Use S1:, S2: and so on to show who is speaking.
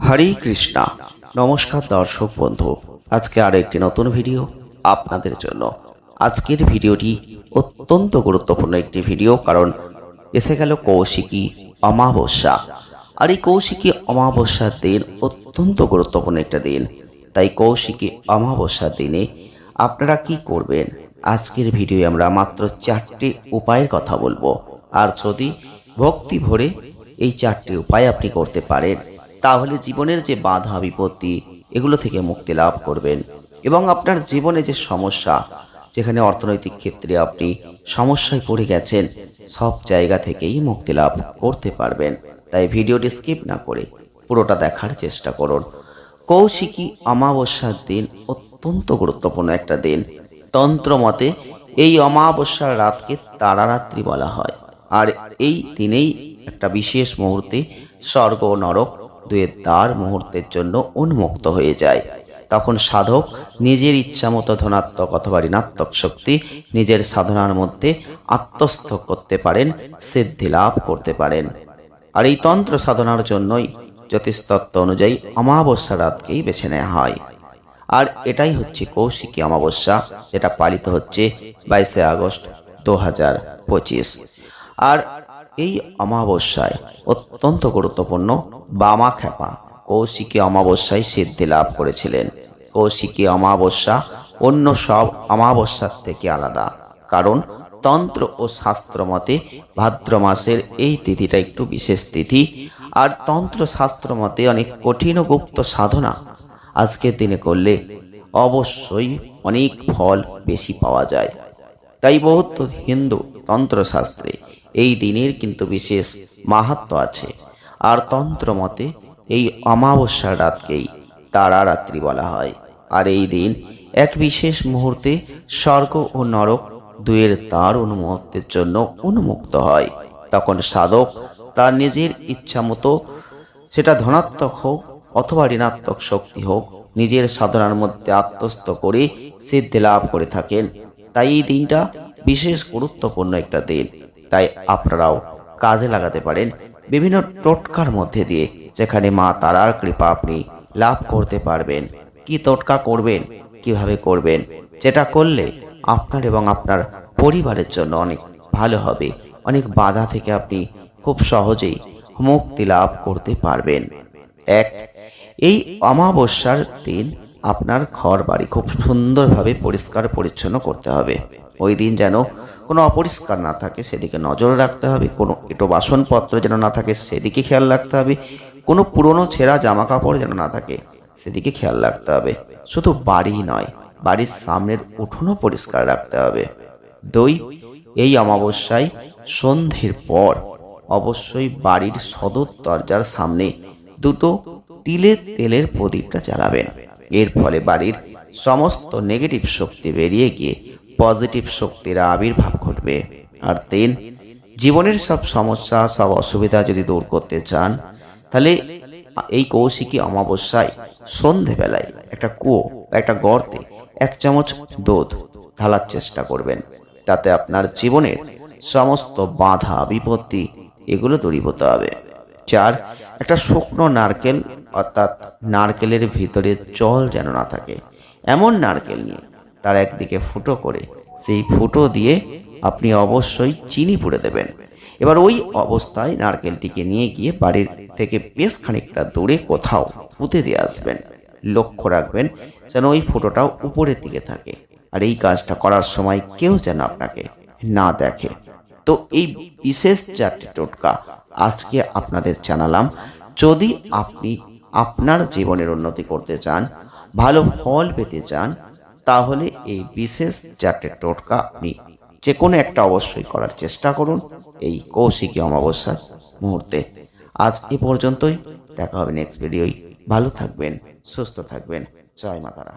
S1: হরে কৃষ্ণা। নমস্কার দর্শক বন্ধু, আজকে আরও একটি নতুন ভিডিও আপনাদের জন্য। আজকের ভিডিওটি অত্যন্ত গুরুত্বপূর্ণ একটি ভিডিও, কারণ এসে গেল কৌশিকী অমাবস্যা। আর এই কৌশিকী অমাবস্যার দিন অত্যন্ত গুরুত্বপূর্ণ একটা দিন। তাই কৌশিকী অমাবস্যার দিনে আপনারা কি করবেন? আজকের ভিডিও আমরা মাত্র চারটি উপায়ের কথা বলব। আর যদি ভক্তি ভরে এই চারটি উপায় আপনি করতে পারেন তাহলে জীবনের যে বাধা বিপত্তি, এগুলো থেকে মুক্তি লাভ করবেন। এবং আপনার জীবনে যে সমস্যা, যেখানে অর্থনৈতিক ক্ষেত্রে আপনি সমস্যায় পড়ে গেছেন, সব জায়গা থেকেই মুক্তি লাভ করতে পারবেন। তাই ভিডিওটি স্কিপ না করে পুরোটা দেখার চেষ্টা করুন। কৌশিকী অমাবস্যার দিন অত্যন্ত গুরুত্বপূর্ণ একটা দিন। তন্ত্র মতে, এই অমাবস্যার রাতকে তারারাত্রি বলা হয়। আর এই দিনেই একটা বিশেষ মুহূর্তে স্বর্গ নরক দুয়ের দ্বার মুহূর্তের জন্য উন্মুক্ত হয়ে যায়। তখন সাধক নিজের ইচ্ছামতো ধনাত্মক অথবা ঋণাত্মক শক্তি নিজের সাধনার মধ্যে আত্মস্থ করতে পারেন, সিদ্ধি লাভ করতে পারেন। আর এই তন্ত্র সাধনার জন্যই জ্যোতিষতত্ত্ব অনুযায়ী অমাবস্যা রাতকেই বেছে নেওয়া হয়। আর এটাই হচ্ছে কৌশিকী অমাবস্যা, যেটা পালিত হচ্ছে বাইশে আগস্ট দু হাজার পঁচিশ। আর এই অমাবস্যায় অত্যন্ত গুরুত্বপূর্ণ বামা খ্যাপা কৌশিকী অমাবস্যায় সিদ্ধি লাভ করেছিলেন। কৌশিকী অমাবস্যা অন্য সব অমাবস্যার থেকে আলাদা। কারণ তন্ত্র ও শাস্ত্র মতে ভাদ্র মাসের এই তিথিটা একটু বিশেষ তিথি, আর তন্ত্র শাস্ত্র মতে অনেক কঠিন ও গুপ্ত সাধনা। আজকের দিনে করলে অবশ্যই অনেক ফল বেশি পাওয়া যায়। তাই বহুত হিন্দু তন্ত্রশাস্ত্রে এই দিনের কিন্তু বিশেষ মাহাত্ম আছে। আর তন্ত্র মতে, এই অমাবস্যার রাতকেই তারা রাত্রি বলা হয়। আর এই দিন এক বিশেষ মুহূর্তে স্বর্গ ও নরক দুয়ের তার উন্মুক্তের জন্য উন্মুক্ত হয়। তখন সাধক তার নিজের ইচ্ছা মতো সেটা ধনাত্মক হোক অথবা ঋণাত্মক শক্তি হোক নিজের সাধনার মধ্যে আত্মস্থ করে সিদ্ধি লাভ করে থাকেন। তাই এই দিনটা বিশেষ গুরুত্বপূর্ণ একটা দিন। তাই আপনারাও কাজে লাগাতে পারেন বিভিন্ন টোটকার মধ্যে দিয়ে, যেখানে মা তারার কৃপা আপনি লাভ করতে পারবেন। কি টোটকা করবেন? কীভাবে করবেন? যেটা করলে আপনার এবং আপনার পরিবারের জন্য অনেক ভালো হবে। অনেক বাধা থেকে আপনি খুব সহজেই মুক্তি লাভ করতে পারবেন। এক, এই অমাবস্যার দিন আপনার ঘর বাড়ি খুব সুন্দরভাবে পরিষ্কার পরিচ্ছন্ন করতে হবে। ওই দিন যেন কোনো অপরিষ্কার না থাকে, সেদিকে নজর রাখতে হবে, কোনো এটো বাসনপত্র যেন না থাকে, সেদিকে খেয়াল রাখতে হবে, কোনো পুরনো ছেঁড়া জামা কাপড় যেন না থাকে, সেদিকে খেয়াল রাখতে হবে। শুধু বাড়ি নয়, বাড়ির সামনের উঠোনও পরিষ্কার রাখতে হবে। দুই, এই অমাবস্যায় সন্ধ্যের পর অবশ্যই বাড়ির সদর দরজার সামনে দুটো তিলের তেলের প্রদীপটা জ্বালাবেন। এর ফলে বাড়ির সমস্ত নেগেটিভ শক্তি বেরিয়ে গিয়ে পজিটিভ শক্তির আবির্ভাব ঘটবে। আর তিন, জীবনের সব সমস্যা, সব অসুবিধা যদি দূর করতে চান, তাহলে এই কৌশিকী অমাবস্যায় সন্ধেবেলায় একটা কুয়ো একটা গর্তে এক চামচ দুধ ঢালার চেষ্টা করবেন। তাতে আপনার জীবনের সমস্ত বাধা, বিপত্তি এগুলো দূরীভূত হবে। চার, একটা শুকনো নারকেল, অর্থাৎ নারকেলের ভিতরে জল যেন না থাকে। এমন নারকেল নিয়ে তার একদিকে ফুটো করে, সেই ফুটো দিয়ে আপনি অবশ্যই চিনি পুড়ে দেবেন। এবার ওই অবস্থায় নারকেলটিকে নিয়ে গিয়ে বাড়ির থেকে বেশ খানিকটা দূরে কোথাও পুঁতে দিয়ে আসবেন। লক্ষ্য রাখবেন যেন ওই ফুটোটাও উপরের দিকে থাকে আর এই কাজটা করার সময় কেউ যেন আপনাকে না দেখে। তো এই বিশেষ চারটি টোটকা আজকে আপনাদের জানালাম। যদি আপনি আপনার জীবনের উন্নতি করতে চান, ভালো ফল পেতে চান তাহলে এই বিশেষ চারটে টোটকা আপনি যে কোনো একটা অবশ্যই করার চেষ্টা করুন এই কৌশিকী অমাবস্যার মুহূর্তে। আজ এ পর্যন্তই। দেখা হবে নেক্সট ভিডিওই ভালো থাকবেন, সুস্থ থাকবেন। জয় মাতারা।